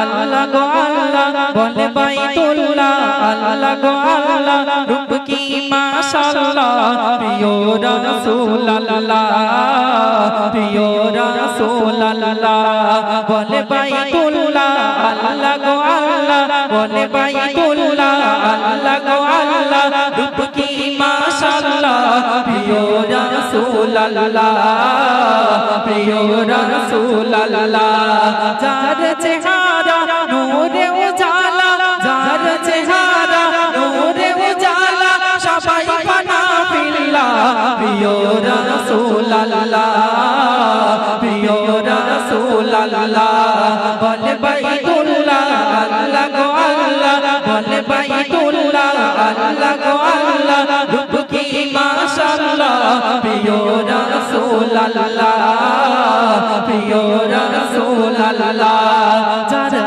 আল্লাহ গো আল্লাহ বলে বাইতুল্লাহ, আল্লাহ গো আল্লাহ রূপ কি মাশাআল্লাহ, প্রিয় রাসূলুল্লাহ প্রিয় রাসূলুল্লাহ, বলে বাইতুল্লাহ, আল্লাহ গো আল্লাহ বলে বাইতুল্লাহ, আল্লাহ গো আল্লাহ রূপ কি মাশাআল্লাহ, প্রিয় রাসূলুল্লাহ প্রিয় রাসূলুল্লাহ, যার চেহারা রাসূলুল্লাহ বলে বাইতুল্লাহ আল্লাহ গো আল্লাহ বলে বাইতুল্লাহ আল্লাহ গো আল্লাহ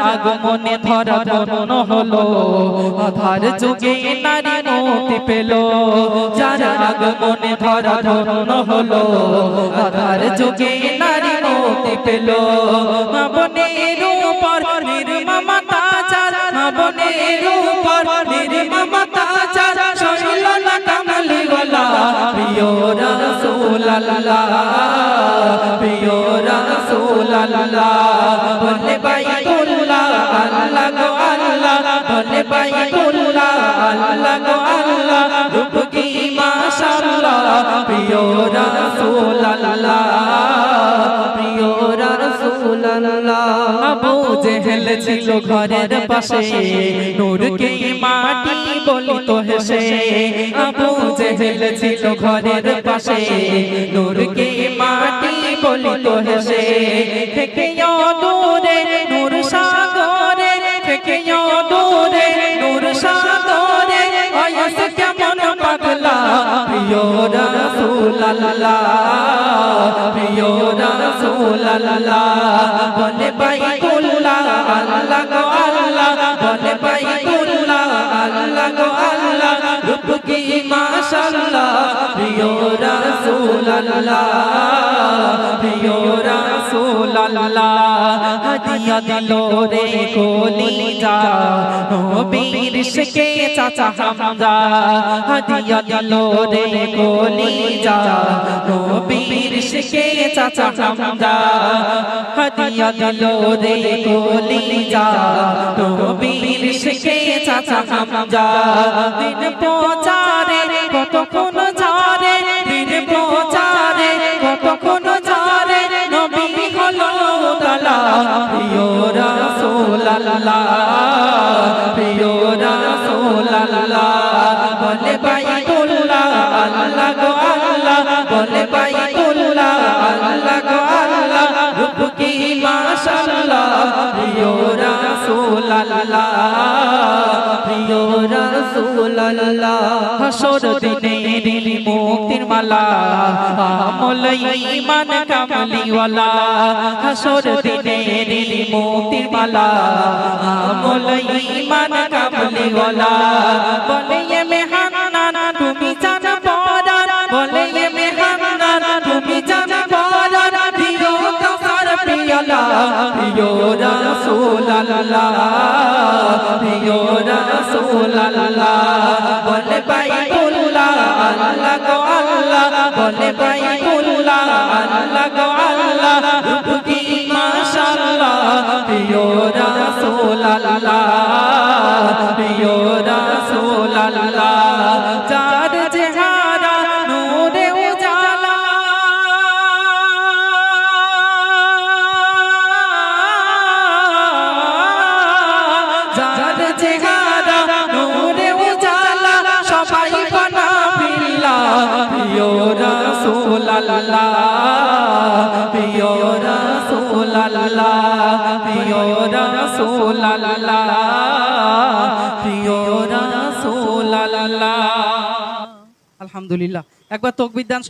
আগমনে ধরা ধন্য হলো আধার যুগে নারী মুক্তি পেল যার আগমনে ধরা ধন্য হলো, আধার যুগে মুক্তি পেল। মা উপর নির্মমতা চার মা উপর নির্মমতা চার শৈল না কামলি ওয়ালা প্রিয় রাসূলুল্লাহ প্রিয় রাসূলুল্লাহ। বলে বাইতুল্লাহ, আল্লাহ গো আল্লাহ। বলে বাইতুল্লাহ, আল্লাহ গো আবু জেহেল ছিল ঘরের পাশে। নূরকে মাটি বলিত হেসে। আবু জেহেল ছিল ঘরের পাশে। নূরকে মাটি বলিত হেসে। থেকে দূরে নূর সাগরে। থেকে দূরে নূর সাগরে। আয়াস কেমন পাগলা। প্রিয় রাসূলুল্লাহ। প্রিয় রাসূলুল্লাহ বলে বাইতুল্লাহ আল্লাহ গো আল্লাহ। বলে বাইতুল্লাহ আল্লাহ গো আল্লাহ। প্রিয় রাসূলুল্লাহ। প্রিয় রাসূলুল্লাহ হাদিয়া দিলো রে কোলি যা নবীর শেকে চাচা হামজা, হাদিয়া দিলো রে কোলি যা নবীর শেকে চাচা হামজা, হাদিয়া দিলো রে কোলি যা নবীর শেকে চাচা হামজা, দিন প্রচারে কতক্ষণ ঝারে দিন প্রচারে বলে বাইতুল্লাহ, আল্লাহ গো আল্লাহ। বলে বাইতুল্লাহ, আল্লাহ গো আল্লাহ। রূপ কি মাশাআল্লাহ, প্রিয় রাসূলুল্লাহ। প্রিয় রাসূলুল্লাহ, হাসর দিনে দিলি মুক্তির মালা। আমল ঈমান কামলিওয়ালা। হাসর দিনে দিলি মুক্তির মালা। আমল ঈমান কামলিওয়ালা। বলে এ প্রিয় রাসূলুল্লাহ প্রিয় রাসূলুল্লাহ, বলে বাইতুল্লাহ, আল্লাহ গো আল্লাহ, বলে বাইতুল্লাহ, আল্লাহ গো আল্লাহ রূপ কি মাশাআল্লাহ, প্রিয় রাসূলুল্লাহ প্রিয় রাসূলুল্লাহ, যার রাসূলুল্লাহ প্রিয় রাসূলুল্লাহ প্রিয় রাসূলুল্লাহ প্রিয় রাসূলুল্লাহ। আলহামদুলিল্লাহ। একবার তোক দান